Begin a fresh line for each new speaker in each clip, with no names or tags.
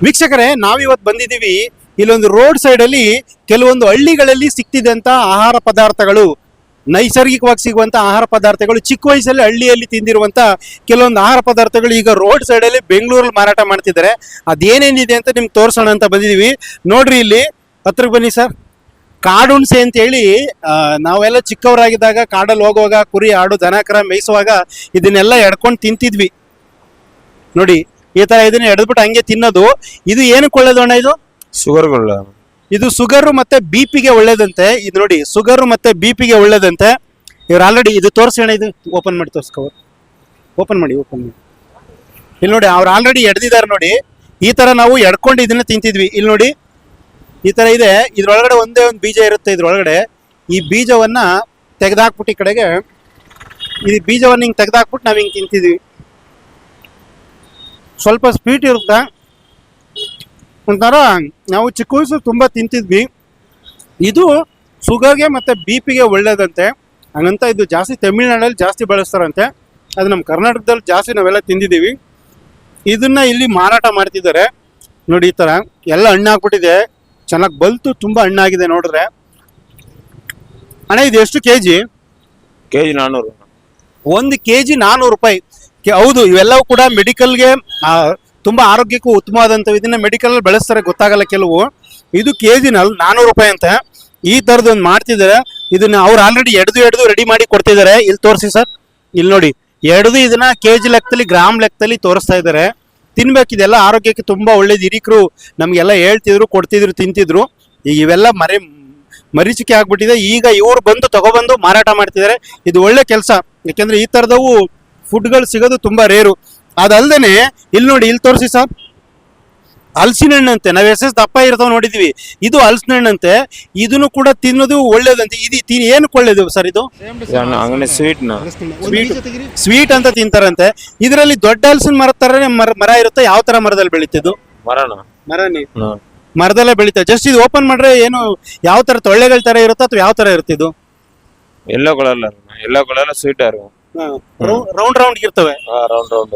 ವೀಕ್ಷಕರೇ ನಾವಿವತ್ತು ಬಂದಿದ್ದೀವಿ. ಇಲ್ಲೊಂದು ರೋಡ್ ಸೈಡ್ ಅಲ್ಲಿ ಕೆಲವೊಂದು ಹಳ್ಳಿಗಳಲ್ಲಿ ಸಿಕ್ತಿದಂತ ಆಹಾರ ಪದಾರ್ಥಗಳು ನೈಸರ್ಗಿಕವಾಗಿ ಸಿಗುವಂಥ ಆಹಾರ ಪದಾರ್ಥಗಳು ಚಿಕ್ಕ ವಯಸ್ಸಲ್ಲಿ ಹಳ್ಳಿಯಲ್ಲಿ ತಿಂದಿರುವಂಥ ಕೆಲವೊಂದು ಆಹಾರ ಪದಾರ್ಥಗಳು ಈಗ ರೋಡ್ ಸೈಡ್ ಅಲ್ಲಿ ಬೆಂಗಳೂರಲ್ಲಿ ಮಾರಾಟ ಮಾಡ್ತಿದ್ದಾರೆ. ಅದೇನೇನಿದೆ ಅಂತ ನಿಮ್ಗೆ ತೋರಿಸೋಣ ಅಂತ ಬಂದಿದ್ದೀವಿ. ನೋಡ್ರಿ ಇಲ್ಲಿ ಹತ್ರಕ್ಕೆ ಬನ್ನಿ ಸರ್. ಕಾಡುಣ್ಸೆ ಅಂತ ಹೇಳಿ ಆ, ನಾವೆಲ್ಲ ಚಿಕ್ಕವರಾಗಿದ್ದಾಗ ಕಾಡಲ್ಲಿ ಹೋಗುವಾಗ ಕುರಿ ಆಡು ದನಕರ ಮೇಯಿಸುವಾಗ ಇದನ್ನೆಲ್ಲ ಎಡ್ಕೊಂಡು ತಿಂತಿದ್ವಿ. ನೋಡಿ ಈ ತರ ಇದನ್ನ ಎಡೆದ್ಬಿಟ್ಟು ಹಂಗೆ ತಿನ್ನೋದು. ಇದು ಏನಕ್ಕೆ ಒಳ್ಳೇದು ಅಣ್ಣ ಇದು?
ಶುಗರ್
ಇದು ಸುಗರ್ ಮತ್ತೆ ಬಿ ಪಿಗೆ ಒಳ್ಳೇದಂತೆ. ಇದು ನೋಡಿ ಸುಗರ್ ಮತ್ತೆ ಬಿ ಪಿಗೆ ಒಳ್ಳೇದಂತೆ. ಇವ್ರು ಆಲ್ರೆಡಿ ಇದು ತೋರಿಸಿ ಅಣ್ಣ ಇದು ಓಪನ್ ಮಾಡಿ ತೋರಿಸ್ಕೋ. ಓಪನ್ ಮಾಡಿ ಓಪನ್ ಮಾಡಿ. ಇಲ್ಲಿ ನೋಡಿ ಅವ್ರು ಆಲ್ರೆಡಿ ಎಡ್ದಿದ್ದಾರೆ ನೋಡಿ. ಈ ತರ ನಾವು ಎಡ್ಕೊಂಡು ಇದನ್ನ ತಿಂತಿದ್ವಿ. ಇಲ್ಲಿ ನೋಡಿ ಈ ತರ ಇದೆ. ಇದ್ರೊಳಗಡೆ ಒಂದೇ ಒಂದು ಬೀಜ ಇರುತ್ತೆ ಇದ್ರೊಳಗಡೆ. ಈ ಬೀಜವನ್ನ ತೆಗೆದಾಕ್ಬಿಟ್ಟು ಈ ಕಡೆಗೆ ಈ ಬೀಜವನ್ನ ಹಿಂಗೆ ತೆಗೆದಾಕ್ಬಿಟ್ಟು ನಾವು ಹಿಂಗೆ ತಿಂತಿದ್ವಿ. ಸ್ವಲ್ಪ ಸ್ವೀಟ್ ಇರುತ್ತೆ. ಒಂಥರ ನಾವು ಚಿಕ್ಕ ವಯಸ್ಸು ತುಂಬ ತಿಂತಿದ್ವಿ. ಇದು ಶುಗರ್ಗೆ ಮತ್ತು ಬಿ ಪಿಗೆ ಒಳ್ಳೇದಂತೆ. ಹಂಗಂತ ಇದು ಜಾಸ್ತಿ ತಮಿಳ್ನಾಡಲ್ಲಿ ಜಾಸ್ತಿ ಬಳಸ್ತಾರಂತೆ. ಅದು ನಮ್ಮ ಕರ್ನಾಟಕದಲ್ಲಿ ಜಾಸ್ತಿ ನಾವೆಲ್ಲ ತಿಂದಿದ್ದೀವಿ. ಇದನ್ನು ಇಲ್ಲಿ ಮಾರಾಟ ಮಾಡ್ತಿದ್ದಾರೆ. ನೋಡಿ ಈ ಥರ ಎಲ್ಲ ಹಣ್ಣು ಹಾಕ್ಬಿಟ್ಟಿದೆ ಚೆನ್ನಾಗಿ ಬಲ್ತು ತುಂಬ ಹಣ್ಣಾಗಿದೆ ನೋಡಿದ್ರೆ. ಅಣ್ಣ ಇದು ಎಷ್ಟು ಕೆ ಜಿ
ಕೆ ಜಿ ನಾನ್ನೂರು
ಒಂದು ಕೆ ಜಿ ನಾನ್ನೂರು ರೂಪಾಯಿ. ಹೌದು, ಇವೆಲ್ಲವೂ ಕೂಡ ಮೆಡಿಕಲ್ಗೆ ತುಂಬಾ ಆರೋಗ್ಯಕ್ಕೂ ಉತ್ತಮವಾದಂಥ ಇದನ್ನ ಮೆಡಿಕಲ್ ಬೆಳೆಸ್ತಾರೆ, ಗೊತ್ತಾಗಲ್ಲ ಕೆಲವು. ಇದು ಕೆ ಜಿ ನಾನ್ನೂರು ರೂಪಾಯಿ ಅಂತ. ಈ ಥರದ್ದು ಒಂದು ಮಾಡ್ತಿದ್ದಾರೆ. ಇದನ್ನ ಅವ್ರು ಆಲ್ರೆಡಿ ಎಡ್ದು ಎಡ್ದು ರೆಡಿ ಮಾಡಿ ಕೊಡ್ತಿದ್ದಾರೆ. ಇಲ್ಲಿ ತೋರಿಸಿ ಸರ್. ಇಲ್ಲಿ ನೋಡಿ. ಎಡ್ದು ಇದನ್ನ ಕೆ ಜಿ ಲೆಕ್ಕದಲ್ಲಿ ಗ್ರಾಮ್ ಲೆಕ್ಕದಲ್ಲಿ ತೋರಿಸ್ತಾ ಇದ್ದಾರೆ. ತಿನ್ಬೇಕಿದೆಲ್ಲ ಆರೋಗ್ಯಕ್ಕೆ ತುಂಬಾ ಒಳ್ಳೇದು. ಹಿರಿಕರು ನಮಗೆಲ್ಲ ಹೇಳ್ತಿದ್ರು, ಕೊಡ್ತಿದ್ರು, ತಿಂತಿದ್ರು. ಈಗ ಇವೆಲ್ಲ ಮರೆ, ಮರೀಚಿಕೆ ಆಗ್ಬಿಟ್ಟಿದೆ. ಈಗ ಇವ್ರು ಬಂದು ತಗೊಬಂದು ಮಾರಾಟ ಮಾಡ್ತಿದ್ದಾರೆ. ಇದು ಒಳ್ಳೆ ಕೆಲಸ. ಯಾಕೆಂದ್ರೆ ಈ ತರದವು ಫುಡ್ಗಳು ಸಿಗೋದು ತುಂಬಾ ರೇರು. ಅದಲ್ದೇನೆ ಇಲ್ಲಿ ನೋಡಿ ಇಲ್ಲಿ ತೋರಿಸಿ ಸರ್. ಹಲಸಿನ ಹಣ್ಣಂತೆ ನಾವು ಎಸ್ ಎಸ್ ದಪ್ಪ ಇರ್ತಾವ ನೋಡಿದ್ವಿ. ಇದು ಹಲಸಿನ ಹಣ್ಣಂತೆ ಇದನ್ನು ಕೂಡ ತಿನ್ನೋದು ಒಳ್ಳೇದಂತೆ. ಇದು ತಿನ್ ಏನಕ್ಕೆ ಒಳ್ಳೇದು ಸರ್ ಇದು?
ಸ್ವೀಟ್
ಸ್ವೀಟ್ ಅಂತ ತಿಂತಾರಂತೆ. ಇದರಲ್ಲಿ ದೊಡ್ಡ ಹಲಸಿನ ಮರ ತರ ಮರ ಇರುತ್ತೆ ಯಾವ ತರ ಮರದಲ್ಲಿ ಬೆಳೀತಿದ್ದು ಮರನ?
ಮರನೇ.
ಮರದಲ್ಲೇ ಬೆಳೀತಾ ಜಸ್ಟ್ ಇದು ಓಪನ್ ಮಾಡ್ರೆ ಏನು ಯಾವ ತರ ತೊಳ್ಳೆಗಳ ತರ ಇರುತ್ತೋ ಅಥವಾ ಯಾವ ತರ ಇರುತ್ತೆ ಇದು?
Yellow colour yellow colour sweet
round round ಇರ್ತವೆ.
ರೌಂಡ್ ರೌಂಡ್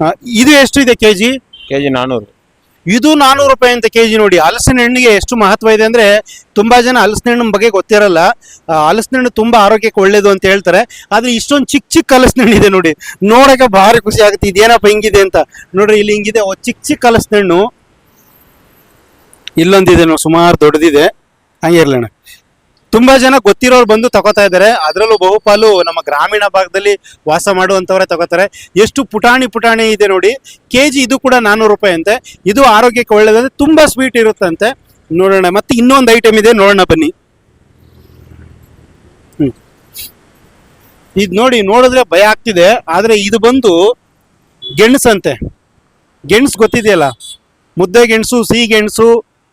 ಆ, ಇದು ಎಷ್ಟು ಇದೆ ಕೆಜಿ
ಕೆಜಿ ನಾನೂರು.
ಇದು ನಾನೂರು ರೂಪಾಯಿ ಅಂತ ಕೆಜಿ ನೋಡಿ. ಹಲಸಿನ ಹಣ್ಣಿಗೆ ಎಷ್ಟು ಮಹತ್ವ ಇದೆ ಅಂದ್ರೆ ತುಂಬಾ ಜನ ಹಲಸಿನ ಹಣ್ಣು ಬಗ್ಗೆ ಗೊತ್ತಿರಲ್ಲ. ಆ, ಹಲಸಿನ ಹಣ್ಣು ತುಂಬಾ ಆರೋಗ್ಯಕ್ಕೆ ಒಳ್ಳೇದು ಅಂತ ಹೇಳ್ತಾರೆ. ಆದ್ರೆ ಇಷ್ಟೊಂದು ಚಿಕ್ಕ ಚಿಕ್ಕ ಹಲಸಿನ ಹಣ್ಣು ಇದೆ ನೋಡಿ. ನೋಡಕ್ಕೆ ಭಾರಿ ಖುಷಿ ಆಗುತ್ತೆ. ಇದೇನಪ್ಪ ಹಿಂಗಿದೆ ಅಂತ. ನೋಡ್ರಿ ಇಲ್ಲಿ ಹಿಂಗಿದೆ ಓ, ಚಿಕ್ಕ ಚಿಕ್ಕ ಹಲಸಿನ ಹಣ್ಣು. ಇಲ್ಲೊಂದಿದೆ ನೋಡಿ ಸುಮಾರು ದೊಡ್ಡದಿದೆ. ಹಂಗೆ ಇರ್ಲಣ್ಣ ತುಂಬಾ ಜನ ಗೊತ್ತಿರೋರು ಬಂದು ತಗೋತಾ ಇದ್ದಾರೆ. ಅದರಲ್ಲೂ ಬಹುಪಾಲು ನಮ್ಮ ಗ್ರಾಮೀಣ ಭಾಗದಲ್ಲಿ ವಾಸ ಮಾಡುವಂತವರೇ ತಗೋತಾರೆ. ಎಷ್ಟು ಪುಟಾಣಿ ಪುಟಾಣಿ ಇದೆ ನೋಡಿ. ಕೆ ಜಿ ಇದು ಕೂಡ ನಾನ್ನೂರು ರೂಪಾಯಿ ಅಂತೆ. ಇದು ಆರೋಗ್ಯಕ್ಕೆ ಒಳ್ಳೇದಂತೆ ತುಂಬಾ ಸ್ವೀಟ್ ಇರುತ್ತಂತೆ. ನೋಡೋಣ, ಮತ್ತೆ ಇನ್ನೊಂದು ಐಟಮ್ ಇದೆ. ನೋಡೋಣ ಬನ್ನಿ. ಇದು ನೋಡಿ, ನೋಡಿದ್ರೆ ಭಯ ಆಗ್ತಿದೆ. ಆದ್ರೆ ಇದು ಬಂದು ಗೆಣಸಂತೆ. ಗೆಣಸು ಗೊತ್ತಿದೆಯಲ್ಲ? ಮುದ್ದೆ ಗೆಣಸು, ಸಿಹಿ ಗೆಣಸು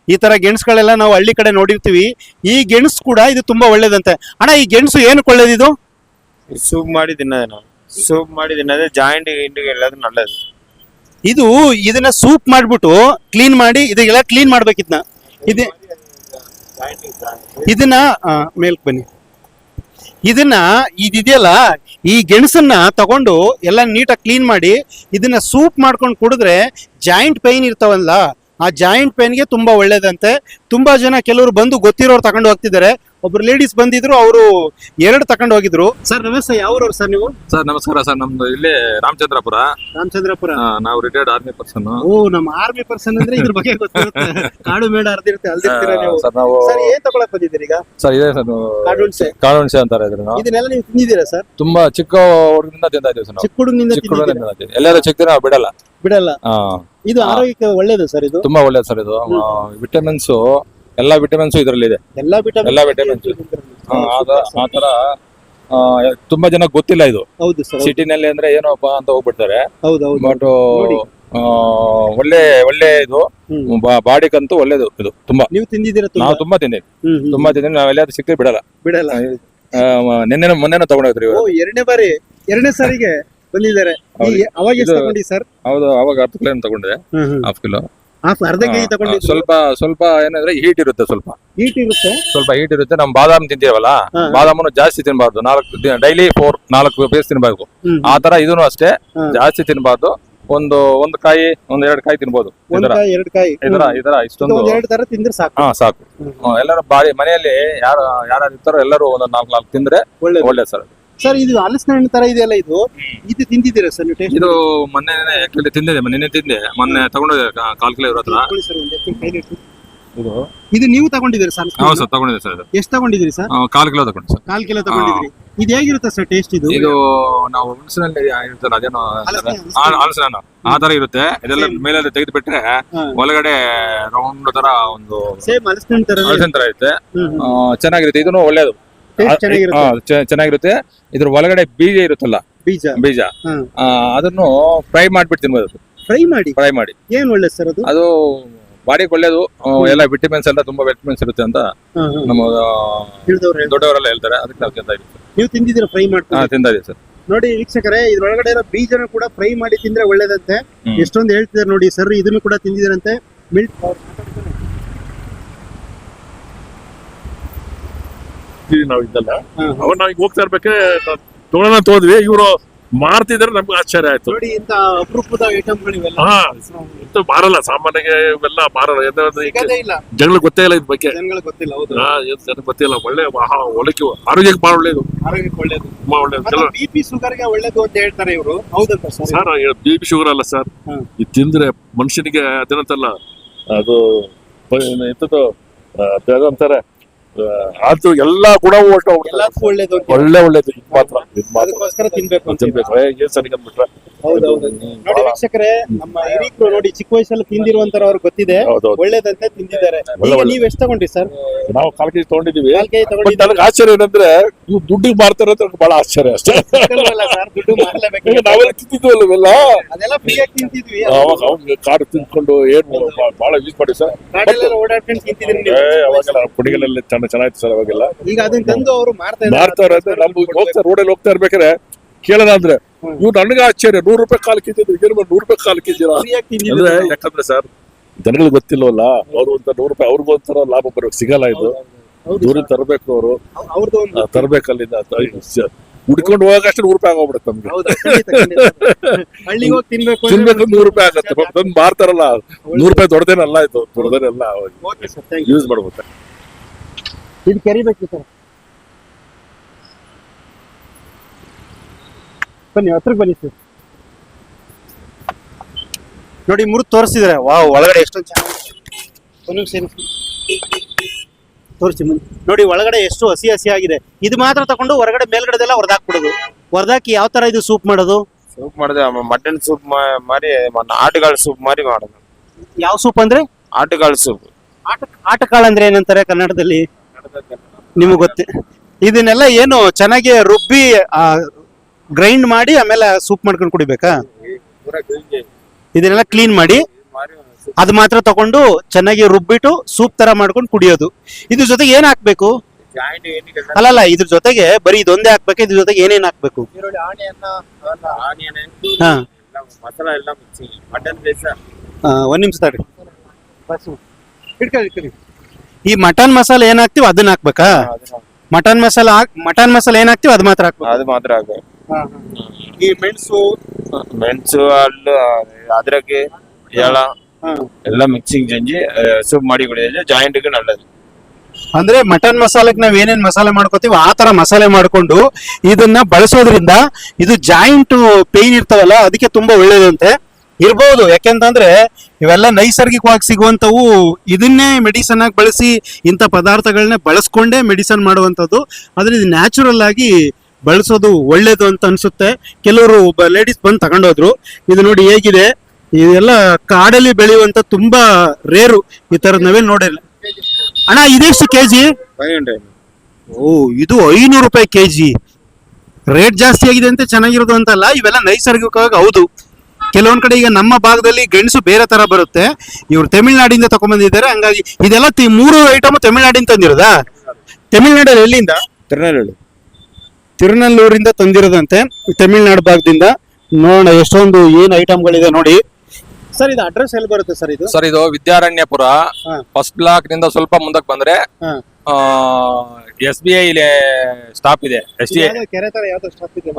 ಈ ತರ ಗೆಣಸುಗಳೆಲ್ಲ ನಾವು ಹಳ್ಳಿ ಕಡೆ ನೋಡಿರ್ತೀವಿ. ಈ ಗೆಣಸು ಕೂಡ ಇದು ತುಂಬಾ ಒಳ್ಳೇದಂತೆ. ಅಣ್ಣ ಈ ಗೆಣಸು ಏನಕ್ಕೆ ಒಳ್ಳೇದಿದು
ಸೂಪ್ ಮಾಡಿ ತಿನ್ನೋದೇ ನಾವು. ಸೂಪ್ ಮಾಡಿ ತಿನ್ನೋದೇ ಜಾಯಿಂಟ್ ಗಿಂಟಿಗೆ ಎಲ್ಲದು ನಲ್ಲದು.
ಇದು ಇದನ್ನ ಸೂಪ್ ಮಾಡ್ಬಿಟ್ಟು ಕ್ಲೀನ್ ಮಾಡಿ ಇದೆಲ್ಲ ಕ್ಲೀನ್ ಮಾಡ್ಬೇಕಿದ್ನ ಇದು ಇದನ್ನ ಮೇಲ್ಕ್ ಬನ್ನಿ. ಇದನ್ನ ಇದಿದೆಯಲ್ಲ ಈ ಗೆಣಸನ್ನ ತಗೊಂಡು ಎಲ್ಲ ನೀಟಾಗಿ ಕ್ಲೀನ್ ಮಾಡಿ ಇದನ್ನ ಸೂಪ್ ಮಾಡ್ಕೊಂಡು ಕುಡಿದ್ರೆ ಜಾಯಿಂಟ್ ಪೈನ್ ಇರ್ತಾವಲ್ಲ. ಆ ಜಾಯಿಂಟ್ ಪೇನ್ಗೆ ತುಂಬಾ ಒಳ್ಳೇದಂತೆ. ತುಂಬಾ ಜನ ಕೆಲವರು ಬಂದು ಗೊತ್ತಿರೋರು ತಗೊಂಡು ಹೋಗ್ತಿದ್ದಾರೆ. ಒಬ್ರು ಲೇಡೀಸ್ ಬಂದಿದ್ರು ಅವರು ಎರಡು ತಕೊಂಡು ಹೋಗಿದ್ರು. ಸರ್ ನಮಸ್ತೆ ಯಾವ್ರವ್ರು ಸರ್ ನೀವು?
ಸರ್ ನಮಸ್ಕಾರ ಸರ್ ನಮ್ದು ಇಲ್ಲೇ ರಾಮಚಂದ್ರಪುರ.
ರಾಮಚಂದ್ರಪುರ.
ಆ, ನಾವು ರಿಟೈರ್ಡ್ ಆರ್ಮಿ ಪರ್ಸನ್
ಓ ನಮ್ಮ ಆರ್ಮಿ ಪರ್ಸನ್ ಅಂದ್ರೆ ಇದ್ರ ಬಗ್ಗೆ ಗೊತ್ತಿರುತ್ತೆ. ಕಾಡು ಮೇಡ ಅರ್ದಿರುತ್ತೆ ಅಲ್ದಿರ್ತೀರಾ ನೀವು?
ಸರ್ ನಾವು
ಸರ್ ಏನ್ ತಗೊಳಕ್ ಬಂದಿದ್ದೀರಿ ಈಗ?
ಸರ್ ಇದೆ ಸರ್
ಕಾಡುಣ್ಸೆ.
ಕಾಳುಣ್ಸೆ ಅಂತಾರೆ ಇದ್ರ ನಾವು.
ಇದನ್ನೆಲ್ಲ ನೀವು ತಿಂದಿದ್ದೀರಾ ಸರ್
ತುಂಬಾ ಚಿಕ್ಕ ಹುಡುಗದಿಂದ ತಿಂತಾ ಇದೀವಿ ಸರ್ ನಾವು.
ಚಿಕ್ಕ ಹುಡುಗನಿಂದ
ಚಿಕ್ಕ ಹುಡುಗರಿಂದ ತಿಂತಾ ಇದೀವಿ ಚಿಕ್ಕದಿನ ನಾವು ಬಿಡಲ್ಲ.
ಬಿಡಲ್ಲ.
ಆ,
ಇದು ಆರೋಗ್ಯಕ್ಕೆ ಒಳ್ಳೇದು ಸರ್ ಇದು?
ತುಂಬಾ ಒಳ್ಳೇದು ಸರ್ ಇದು. ವಿಟಮಿನ್ಸ್ ಎಲ್ಲಾ ವಿಟಮಿನ್ಸ್ ಇದ್ರಲ್ಲಿ ಇದೆ
ಎಲ್ಲಾ ವಿಟಮಿನ್ಸ್
ಎಲ್ಲಾ. ಆ, ಆ ತರ ಆ, ತುಂಬಾ ಜನ ಗೊತ್ತಿಲ್ಲ ಇದು.
ಹೌದು ಸರ್
ಸಿಟಿನಲ್ಲಿ ಅಂದ್ರೆ ಏನಪ್ಪ ಅಂತ ಹೋಗ್ಬಿಡ್ತಾರೆ.
ಹೌದು ಹೌದು.
ಬಟ್ ಒಳ್ಳೆ ಒಳ್ಳೆ ಇದು.
ಹ್ಮ್.
ಬಾಡಿಗಂತೂ ಒಳ್ಳೇದು ಇದು ತುಂಬಾ.
ನೀವು ತಿಂದಿದ್ದೀರಾ ತುಂಬಾ?
ನಾವು ತುಂಬಾ ತಿಂದೀವಿ
ಹ್ಮ್, ಹ್ಮ್.
ತುಂಬಾ ತಿಂದೀವಿ ನಾವ್ ಎಲ್ಲಾದ್ರೂ ಸಿಕ್ಕಿ ಬಿಡಲ್ಲ.
ಬಿಡಲ್ಲ.
ಆ, ನಿನ್ನೆ ಮೊನ್ನೆನೂ ತಗೊಂಡೋಗ್ರಿ
ಓ ಎರಡನೇ ಬಾರಿ ಎರಡನೇ ಸಾರಿಗೆ ಬಂದಿದ್ದಾರೆ. ಈ- ಅವಾಗ ಎಷ್ಟು
ಇದು-
ತಗೊಂಡಿ ಸರ್?
ಹೌದು ಅವಾಗ ಹತ್ತು ಕಿಲೋ ತಗೊಂಡೆ ಹಾಫ್ ಕಿಲೋ.
ಹಾಫ್ ಅರ್ಧ ಕೆಜಿ ತಗೊಂಡಿದ್ದು
ಸ್ವಲ್ಪ ಸ್ವಲ್ಪ ಏನಂದ್ರೆ ಹೀಟ್ ಇರುತ್ತೆ ಸ್ವಲ್ಪ.
ಹೀಟ್ ಇರುತ್ತೆ?
ಸ್ವಲ್ಪ ಹೀಟ್ ಇರುತ್ತೆ. ನಮ್ ಬಾದಾಮ್ ತಿಂತೀವಲ್ಲ
ಹಾ.
ಬಾದಾಮನ್ನು ಜಾಸ್ತಿ ತಿನ್ಬಾರ್ದು. ನಾಲ್ಕು ಡೈಲಿ ಫೋರ್ ನಾಲ್ಕು ಪೀಸ್ ತಿನ್ಬೇಕು ಆ ತರ ಇದನ್ನು ಅಷ್ಟೇ
ಹಾ.
ಜಾಸ್ತಿ ತಿನ್ಬಾರ್ದು. ಒಂದು ಒಂದು ಕಾಯಿ ಒಂದ್ ಎರಡು ಕಾಯಿ ತಿನ್ಬೋದು.
ಒಂದ್
ಇದರ
ಕಾಯಿ ಎರಡ್ ಕಾಯಿ.
ಇದರ ಇದರ
ಇದು
ಇಷ್ಟೊಂದು.
ಒಂದ್ ಎರಡ್ ತರ ತಿಂದ್ರೆ ಸಾಕು.
ಹಾ ಸಾಕು.
ಹ್ಮ್.
ಹ್ಮ್, ಎಲ್ಲರೂ ಬಾರಿ ಮನೆಯಲ್ಲಿ ಯಾರು ಯಾರು ಇರ್ತಾರೋ ಎಲ್ಲರೂ ಒಂದ್ ನಾಲ್ಕು ನಾಲ್ಕು ತಿಂದ್ರೆ
ಒಳ್ಳೇದು.
ಒಳ್ಳೆ ಸರ್
ಸರ್ ಇದು ಹಲಸಿನ ಹಣ್ಣು ತರ ಇದೆಯಲ್ಲ ಇದು? ಇದು ತಿಂದಿದ್ದೀರಾ ಸರ್ ನೀವು ಟೇಸ್ಟ್
ಇದು ಮೊನ್ನೆ ಆಕ್ಚುಲಿ ತಿಂದಿದೆ ನಿನ್ನೆ ತಿಂದೆ. ಮೊನ್ನೆ ತಗೊಂಡಿದೆ ಕಾ- ಕಾಲ್ ಕಿಲೋ ಇವ್ರ ಹತ್ರ. ಇದು?
ಇದು ನೀವು ತಗೊಂಡಿದ್ದೀರಾ ಸರ್
ಹೌದು ಸರ್ ತಗೊಂಡಿದೆ ಸರ್ ಇದು.
ಎಷ್ಟು ತಗೊಂಡಿದ್ದೀರಿ ಸರ್?
ಆ, ಕಾಲ್ ಕಿಲೋ ತಗೊಂಡೆ ಸರ್.
ಕಾಲ್ ಕಿಲೋ ತಗೊಂಡಿದ್ದೀರಿ. ಇದು ಹೇಗಿರುತ್ತೆ ಸರ್ ಟೇಸ್ಟ್ ಇದು?
ಇದು ನಾವು ಹುಣಸಿನಲ್ಲಿ ಇರ್ತಲ್ಲ ಅದೇನೋ
ಹಲಸಿನ
ಹಣ್ಣು. ಆ ತರ ಇರುತ್ತೆ. ಇದೆಲ್ಲ. ಮೇಲೆ ತೆಗೆದು ಬಿಟ್ರೆ
ಹಾ.
ಒಳಗಡೆ ರೌಂಡ್ ತರ ಒಂದು
ಸೇಮ್ ಹಲಸಿನ ಹಣ್ಣು ತರ
ಹಲಸಿನ ತರ ಇರುತ್ತೆ ಆ, ಚೆನ್ನಾಗಿರುತ್ತೆ. ಇದನ್ನು ಒಳ್ಳೇದು.
ಚೆನ್ನಾಗಿರುತ್ತೆ.
ಇದ್ರ ಒಳಗಡೆ ಬೀಜ ಇರುತ್ತಲ್ಲ?
ಬೀಜ.
ಬೀಜ. ಅದನ್ನು ಫ್ರೈ ಮಾಡ್ಬಿಟ್ಟು ತಿನ್ಬೋದು
ಫ್ರೈ ಮಾಡಿ?
ಫ್ರೈ ಮಾಡಿ.
ಏನ್ ಒಳ್ಳೇದು ಸರ್ ಅದು?
ಅದು ಬಾಡಿಗೆ ಒಳ್ಳೇದು. ಎಲ್ಲ ವಿಟಮಿನ್ಸ್ ಎಲ್ಲ ತುಂಬಾ ವಿಟಮಿನ್ಸ್ ಇರುತ್ತೆ ಅಂತ. ನಮ್ಮ. ದೊಡ್ಡವರೆಲ್ಲ ಹೇಳ್ತಾರೆ. ಅದಕ್ಕೆ ನಾವು ತಿಂತಾ ಇದ್ದೀವಿ
ನೀವು ತಿಂದಿದ್ದೀರಾ ಫ್ರೈ
ತಿಂತಾ ಇದೀವಿ ಸರ್
ನೋಡಿ ವೀಕ್ಷಕರೇ ಇದ್ರೊಳಗಡೆ ಇರೋ ಬೀಜನ ಕೂಡ ಫ್ರೈ ಮಾಡಿ ತಿಂದ್ರೆ ಒಳ್ಳೇದಂತೆ. ಎಷ್ಟೊಂದು ಹೇಳ್ತಿದ್ದಾರೆ ನೋಡಿ ಸರ್ ಇದನ್ನು ಕೂಡ ತಿಂದಿದ್ರಂತೆ ಮಿಲ್ಕ್
ಇದ್ದೀವಿ ನಾವು ಇದೆಲ್ಲ ಅವ್ರು ನಾವ್ ಹೋಗ್ತಾ ಇರ್ಬೇಕೆ ತೋಳನ ತೋದ್ವಿ ಇವರು ಮಾರ್ತಿದ್ರೆ ನಮ್ಗೆ ಆಶ್ಚರ್ಯ ಆಯ್ತು.
ನೋಡಿ ಇಂತ ಅಪರೂಪದ ಐಟಮ್ಗಳು ಇವೆಲ್ಲ.
ಹಾ ಇಂತ ಮಾರಲ್ಲ ಸಾಮಾನ್ಯಗೆ ಇವೆಲ್ಲ ಮಾರಲ್ಲ. ಯಾಕಂದ್ರೆ
ಇಲ್ಲ.
ಜಗಳ ಗೊತ್ತೇ ಇಲ್ಲ ಇದ್ ಬಗ್ಗೆ.
ಜನಗಳಿಗೆ ಗೊತ್ತಿಲ್ಲ ಹೌದು.
ಹಾ ಜನಕ್ಕೆ ಗೊತ್ತಿಲ್ಲ ಒಳ್ಳೆ ಒಳಕ್ಕೆ ಆರೋಗ್ಯಕ್ಕೆ ಬಹಳ ಒಳ್ಳೇದು.
ಆರೋಗ್ಯಕ್ಕೆ ಒಳ್ಳೇದು.
ತುಂಬಾ ಒಳ್ಳೇದು.
ಬಿ ಪಿ ಶುಗರ್ಗೆ ಒಳ್ಳೇದು ಅಂತ ಹೇಳ್ತಾರೆ ಇವರು. ಹೌದಂತ ಸರ್?
ಬಿ ಪಿ ಶುಗರ್ ಅಲ್ಲ ಸರ್. ಇದು ತಿಂದ್ರೆ ಮನುಷ್ಯನಿಗೆ ಅದೇನಂತಲ್ಲ ಅದು ಎಂತದ್ದು ಎಂತದು ಆ, ಅದಂತಾರೆ ಆ, ಅದು ಎಲ್ಲಾ
ಗುಣ
ಒಳ್ಳೆ ಒಳ್ಳೇದು ಮಾತ್ರ
ಅದಕ್ಕೋಸ್ಕರ ತಿನ್ಬೇಕು
ತಿನ್ಬೇಕು. ಏನ್ ಸರಿ ಅಂದ್ಬಿಟ್ರೆ?
ಹೌದೌದು ನೋಡಿ ವೀಕ್ಷಕರೇ ನಮ್ಮ ಹಿರಿಕರು ನೋಡಿ ಚಿಕ್ಕ ವಯಸ್ಸಲ್ಲಿ ತಿಂದಿರುವಂತರ ಅವ್ರಿಗೆ ಗೊತ್ತಿದೆ.
ಹೌದೌದು.
ಒಳ್ಳೇದಂತೆ ತಿಂದಿದ್ದಾರೆ.
ಒಳ್ಳೆ
ಈಗ
ಒಳ್ಳೆ.
ನೀವ್ ಎಷ್ಟು ತಗೊಂಡ್ರಿ ಸರ್?
ನಾವು ಕಾಲ್ ಕೆಜಿ ತಗೊಂಡಿದೀವಿ ಬಟ್ ನನಗೆ ಆಶ್ಚರ್ಯ ಏನಂದ್ರೆ ನೀವು ದುಡ್ಡಿಗೆ ಮಾರ್ತಾರೆ ಅಂತ ನನಗೆ ಬಹಳ ಆಶ್ಚರ್ಯ ಅಷ್ಟೇ.
ಸಿಕ್ಕಲ್ವಲ್ಲ ಸರ್ ದುಡ್ಡು ಮಾರ್ಲೇಬೇಕು
ಈಗ ನಾವೆಲ್ಲ ತಿಂತಿದ್ವಲ್ಲ ಇವೆಲ್ಲ?
ಅದೆಲ್ಲ ಫ್ರೀಯಾಗಿ ತಿಂತಿದ್ವಿ.
ಅವಾಗ ಅವ್ನಿಗೆ ಕಾಡು ತಿಂದ್ಕೊಂಡು ಏನ್ ಬಾ- ಬಹಳ ಯೂಸ್ ಮಾಡಿ ಸರ್.
ಕಾಡಲ್ಲೆಲ್ಲ ಓಡಾಡ್ಕೊಂಡು ತಿಂತಿದ್ರಿ
ಏ
ನೀವು
ಅವಾಗೆಲ್ಲ ಪುಡಿಗಳೆಲ್ಲ ಚೆನ್ನಾಗಿ ಚೆನ್ನಾಗಿತ್ತು ಸರ್ ಅವಾಗೆಲ್ಲ.
ಈಗ ಅದನ್ನ ತಂದು ಅವರು ಮಾರ್ತಾ
ಮಾರ್ತಾರೆ ಅಂದ್ರೆ ನಮ್ಗೆ ಹೋಗ್ತಾ ರೋಡಲ್ಲಿ ಹೋಗ್ತಾ ಇರ್ಬೇಕಾದ್ರೆ ಕೇಳೋಣ ಅಂದ್ರೆ ಇವ್ರು ನನಗೆ ಆಶ್ಚರ್ಯ ನೂರು ರೂಪಾಯಿ ಕಾಲು ಕೆಜಿ ಏನು ನೂರು ರೂಪಾಯಿ ಕಾಲು ಕೆಜಿ ಅಂದ್ರೆ ಯಾಕಂದ್ರೆ ಸರ್ ಜನಗಳಿಗೆ ಗೊತ್ತಿಲ್ಲವಲ್ಲ ಅವ್ರು ಅಂತ ನೂರು ರೂಪಾಯಿ ಅವ್ರಿಗೂ ಒಂಥರ ಲಾಭ ಬರೋಕ್ ಸಿಗಲ್ಲ ಇದು. ದೂರಿಂದ ತರಬೇಕು ಅವರು. ತರಬೇಕು ಅಲ್ಲಿಂದ. ಹುಡ್ಕೊಂಡು ಹೋಗಷ್ಟು ನೂರು ರೂಪಾಯಿ ಆಗೋಗ್ಬಿಡುತ್ತೆ ನಮ್ಗೆ.
ತಿನ್ಬೇಕು
ನೂರು ರೂಪಾಯಿ ಆಗತ್ತೆ. ತಂದು ಮಾರ್ತಾರಲ್ಲ ನೂರು ರೂಪಾಯಿ ದೊಡ್ಡದೇನಲ್ಲ ಇದು ದೊಡ್ಡದೇನಲ್ಲ. ಯೂಸ್ ಮಾಡ್ಬೇಕು
ಇದು ಕರಿಬೇಕು ಸರ್. ಬನ್ನಿ ಹತ್ರಕ್ಕೆ ಬನ್ನಿ ಸರ್ ನೋಡಿ ಮುರು ತೋರಿಸಿದ್ರೆ. ವಾವ್ ಒಳಗಡೆ ಎಷ್ಟೊಂದು ಚೆನ್ನಾಗಿ. ತೋರಿಸಿ ನೋಡಿ ಒಳಗಡೆ ಎಷ್ಟು ಹಸಿ ಹಸಿ ಆಗಿದೆ. ಇದು ಮಾತ್ರ ತಗೊಂಡು ಹೊರಗಡೆ ಮೇಲ್ಗಡೆದೆಲ್ಲ ಹೊರದಾಕ್ಬಿಡೋದು ಹೊರದಾಕಿ ಯಾವ ತರ ಇದು ಸೂಪ್ ಮಾಡೋದು?
ಸೂಪ್ ಮಾಡಿದೆ ಮಟನ್ ಸೂಪ್ ಮಾರಿ ಆಟಗಾಳ ಸೂಪ್ ಮಾರಿ ಮಾಡೋದು.
ಯಾವ ಸೂಪ್ ಅಂದ್ರೆ?
ಆಟಗಾಳ ಸೂಪ್.
ಆಟ ಆಟಕಾಳ ಅಂದ್ರೆ ಏನಂತಾರೆ ಕನ್ನಡದಲ್ಲಿ? ನಿಮಗೆ ಗೊತ್ತೇ. ಇದನ್ನೆಲ್ಲ ಏನು ಚೆನ್ನಾಗಿ ರುಬ್ಬಿ ಗ್ರೈಂಡ್ ಮಾಡಿ ಆಮೇಲೆ ಸೂಪ್ ಮಾಡ್ಕೊಂಡು ಕುಡಿಬೇಕಾ? ಇದನ್ನೆಲ್ಲ ಕ್ಲೀನ್ ಮಾಡಿ ಅದು ಮಾತ್ರ ತಗೊಂಡು ಚೆನ್ನಾಗಿ ರುಬ್ಬಿಟ್ಟು ಸೂಪ್ ತರ ಮಾಡ್ಕೊಂಡು ಕುಡಿಯೋದು. ಇದ್ರ ಜೊತೆಗೆ ಏನ್ ಹಾಕ್ಬೇಕು? ಅಲ್ಲಲ್ಲ ಇದ್ರ ಜೊತೆಗೆ ಬರೀ ಇದೊಂದೇ ಹಾಕ್ಬೇಕು ಇದ್ರ ಜೊತೆಗೆ ಏನೇನ್ ಹಾಕ್ಬೇಕು? ಒಂದ್ ನಿಮಿಷ ತಡ್ರಿ. ಈ ಮಟನ್ ಮಸಾಲೆ ಏನ್ ಹಾಕ್ತಿವಿ ಅದನ್ನ ಹಾಕ್ಬೇಕಾ? ಮಟನ್ ಮಸಾಲ ಮಟನ್ ಮಸಾಲೆ ಏನ್ ಹಾಕ್ತಿವಿ ಅದು ಮಾತ್ರ ಹಾಕ್ಬೇಕು?
ಅದು ಮಾತ್ರ ಆಗ್ಬೇಕು
ಈ ಮೆಣಸು?
ಮೆಣಸು ಅಲ್ಲು ಅದ್ರಕ್ಕೆ ಏಳ ಎಲ್ಲ ಮಿಕ್ಸಿಂಗ್ ಜಂಜಿ ಸೂಪ್ ಮಾಡಿ ಕುಡಿದ್ರೆ ಜಾಯಿಂಟ್ಗೆ ನಲ್ಲದು.
ಅಂದ್ರೆ ಮಟನ್ ಮಸಾಲಕ್ಕೆ ನಾವ್ ಏನೇನ್ ಮಸಾಲೆ ಮಾಡ್ಕೋತೀವಿ ಆ ತರ ಮಸಾಲೆ ಮಾಡ್ಕೊಂಡು ಇದನ್ನ ಬಳಸೋದ್ರಿಂದ ಇದು ಜಾಯಿಂಟ್ ಪೇನ್ ಇರ್ತಾವಲ್ಲ ಅದಕ್ಕೆ ತುಂಬಾ ಒಳ್ಳೇದಂತೆ. ಇರ್ಬೋದು ಯಾಕೆಂತಂದ್ರೆ ಇವೆಲ್ಲ ನೈಸರ್ಗಿಕವಾಗಿ ಸಿಗುವಂತವು ಇದನ್ನೇ ಮೆಡಿಸನ್ ಆಗಿ ಬಳಸಿ ಇಂಥ ಪದಾರ್ಥಗಳನ್ನ ಬಳಸ್ಕೊಂಡೇ ಮೆಡಿಸನ್ ಮಾಡುವಂಥದ್ದು. ಆದ್ರೆ ಇದು ನ್ಯಾಚುರಲ್ ಆಗಿ ಬಳಸೋದು ಒಳ್ಳೇದು ಅಂತ ಅನ್ಸುತ್ತೆ. ಕೆಲವರು ಒಬ್ಬ ಲೇಡೀಸ್ ಬಂದು ತಗೊಂಡೋದ್ರು. ಇದು ನೋಡಿ ಹೇಗಿದೆ. ಇದೆಲ್ಲ ಕಾಡಲ್ಲಿ ಬೆಳೆಯುವಂತ ತುಂಬಾ ರೇರು ಈ ತರದ್ ನಾವೇನ್ ನೋಡಿಲ್ಲ. ಅಣ್ಣ, ಇದೆಷ್ಟು ಕೆಜಿ?
ಫೈವ್
ಓ, ಇದು ಐನೂರು ರೂಪಾಯಿ ಕೆಜಿ. ರೇಟ್ ಜಾಸ್ತಿ ಆಗಿದೆ ಅಂತ ಚೆನ್ನಾಗಿರೋದು ಅಂತಲ್ಲ, ಇವೆಲ್ಲ ನೈಸರ್ಗಿಕವಾಗಿ ಹೌದು. ಕೆಲವೊಂದ್ ಕಡೆ ಈಗ ನಮ್ಮ ಭಾಗದಲ್ಲಿ ಗೆಣಸು ಬೇರೆ ತರ ಬರುತ್ತೆ. ಇವ್ರು ತಮಿಳ್ನಾಡಿಂದ ತಗೊಂಡ್ಬಂದಿದ್ದಾರೆ ಹಂಗಾಗಿ ಇದೆಲ್ಲ ಮೂರು ಐಟಮ್ ತಮಿಳ್ನಾಡಿಂದ ತಂದಿರೋದಾ? ತಮಿಳ್ನಾಡಲ್ಲಿ ಎಲ್ಲಿಂದ?
ತಿರುನಲ್ವೇಲಿ
ತಿರುನಲ್ಲೂರಿಂದ ತಂದಿರೋದಂತೆ ತಮಿಳ್ನಾಡು ಭಾಗದಿಂದ. ನೋಡೋಣ ಎಷ್ಟೊಂದು ಏನ್ ಐಟಮ್ಗಳಿದೆ ನೋಡಿ. ಸರ್ ಇದು ಅಡ್ರೆಸ್ ಎಲ್ಲಿ ಬರುತ್ತೆ ಸರ್ ಇದು?
ಸರ್ ಇದು ವಿದ್ಯಾರಣ್ಯಪುರ
ಹಾ.
ಫಸ್ಟ್ ಬ್ಲಾಕ್ನಿಂದ ಸ್ವಲ್ಪ ಮುಂದಕ್ಕೆ ಬಂದ್ರೆ
ಹಾ.
ಎಸ್ ಬಿ ಐ ಸ್ಟಾಪ್ ಇದೆ. ಎಸ್ ಡಿ
ಯಾವ್ದೋ ಕೆರೆ ತರ ಯಾವ್ದೋ ಸ್ಟಾಪ್ ಇದೆ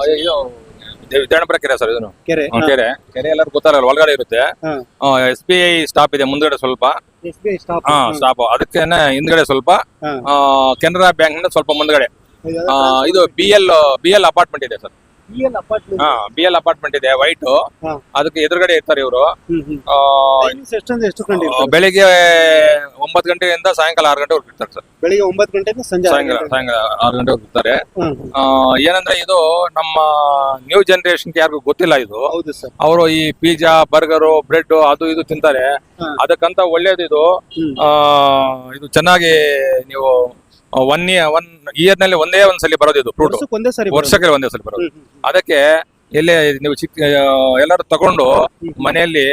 ವಿದ್ಯಾನಪುರ ಕೆರೆ ಸರ್ ಇದನ್ನು.
ಕೆರೆ.
ಹ್ಮ್, ಕೆರೆ. ಕೆರೆ ಎಲ್ಲರೂ ಗೊತ್ತಾಗಲ್ಲ ಒಳಗಡೆ ಇರುತ್ತೆ. ಎಸ್ ಬಿ ಐ ಸ್ಟಾಪ್ ಇದೆ ಮುಂದ್ಗಡೆ ಸ್ವಲ್ಪ.
ಎಸ್ ಬಿ ಐ ಸ್ಟಾಪ್
ಹಾ. ಸ್ಟಾಪ್ ಅದಕ್ಕೆ ಹಿಂದ್ಗಡೆ ಸ್ವಲ್ಪ
ಹಾ.
ಆ, ಕೆನರಾ ಬ್ಯಾಂಕ್ನಿಂದ ಸ್ವಲ್ಪ ಮುಂದ್ಗಡೆ. ಇದು B L B L apartment ಇದೆ ಸರ್. ಬಿ ಎಲ್ ಅಪಾರ್ಟ್ಮೆಂಟ್ ಇದೆ. ವೈಟ್ ಅದಕ್ಕೆ ಎದುರುಗಡೆ ಇರ್ತಾರೆ ಇವರು.
ಗಂಟೆ?
ಬೆಳಿಗ್ಗೆ ಒಂಬತ್ತು ಗಂಟೆಯಿಂದ ಸಾಯಂಕಾಲ ಆರು ಗಂಟೆ ಇರ್ತಾರೆ ಸರ್.
ಬೆಳಿಗ್ಗೆ ಒಂಬತ್ತು ಗಂಟೆಯಿಂದ ಸಂಜೆ
ಸಾಯಂಕಾಲ
ಗಂಟೆ.
ಸಾಯಂಕಾಲ ಆರು ಗಂಟೆವರೆಗೂ ಇರ್ತಾರೆ. ಏನಂದ್ರೆ ಇದು ನಮ್ಮ ನ್ಯೂ ಜನರೇಷನ್ ಯಾರಿಗೂ ಗೊತ್ತಿಲ್ಲ ಇದು.
ಹೌದು ಸರ್.
ಅವರು ಈ ಪಿಜ್ಜಾ ಬರ್ಗರು ಬ್ರೆಡ್ ಅದು ಇದು ತಿಂತಾರೆ. ಅದಕ್ಕಂತ ಒಳ್ಳೇದು ಇದು ಆ, ಇದು ಚೆನ್ನಾಗಿ ನೀವು ಒನ್ ಒನ್ ಇಯರ್ನಲ್ಲಿ ಒಂದೇ ಒಂದ್ಸಲಿ ಬರೋದು ಇದು ಫ್ರೂಟ್
ವರ್ಷಕ್ಕೆ ಒಂದೇ ಸಾರಿ ಬರೋದು.
ವರ್ಷಕ್ಕೆ ಒಂದೇ ಸಲ ಬರೋದು.
ಹ್ಮ್, ಹ್ಮ್,
ಅದಕ್ಕೆ ಇಲ್ಲಿ ನೀವು ಚಿಕ್ಕ ಎಲ್ಲರೂ ತಗೊಂಡು ಮನೆಯಲ್ಲಿ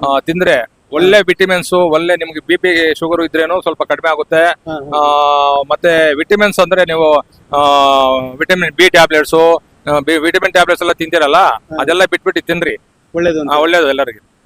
ಆ, ತಿಂದ್ರೆ ಒಳ್ಳೆ ವಿಟಮಿನ್ಸ್ ಒಳ್ಳೆ ನಿಮ್ಗೆ ಬಿ ಪಿ ಶುಗರ್ ಇದ್ರೇನು ಸ್ವಲ್ಪ ಕಡಿಮೆ ಆಗುತ್ತೆ.
ಹಾ,
ಆ, ಮತ್ತೆ ವಿಟಮಿನ್ಸ್ ಅಂದ್ರೆ ನೀವು vitamin B tablets vitamin tablets ಎಲ್ಲ ತಿಂತೀರಲ್ಲ ಅದೆಲ್ಲ ಬಿಟ್ಬಿಟ್ಟು ತಿನ್ರಿ
ಒಳ್ಳೇದು ಅಂತ.
ಒಳ್ಳೇದು ಎಲ್ಲರಿಗೆ.